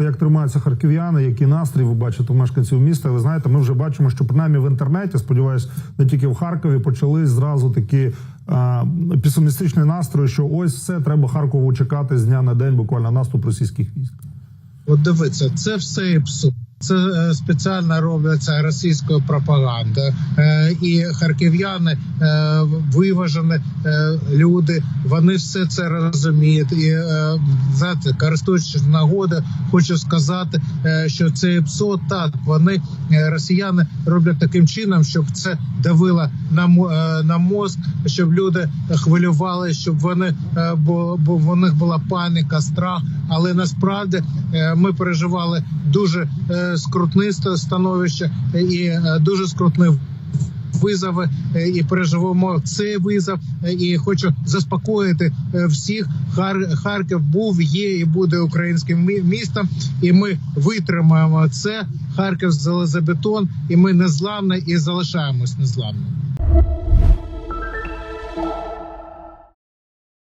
Як тримаються харків'яни, які настрій ви бачите у мешканців міста? Ви знаєте, ми вже бачимо, що принаймні в інтернеті, сподіваюсь, не тільки в Харкові почали зразу такі а, песимістичні настрої, що ось все треба Харкову чекати з дня на день, буквально наступ російських військ. От дивіться, це все іпсу. Це е, спеціально робляться російською пропагандою, Е, і харків'яни е, виважені люди. Вони все це розуміють. І знаєте, користуючись нагодою, хочу сказати, що це ПСО так вони росіяни роблять таким чином, щоб це давило на на мозк, щоб люди хвилювали, щоб вони бо, бо в них була паніка, страх. Але насправді ми переживали дуже скрутне становище е, і е, дуже скрутний визови е, і переживемо цей визов. І хочу заспокоїти всіх. Хар Харків був, є і буде українським містом, і ми витримаємо це. Харків залезобетон, і ми незламні і залишаємось незламними.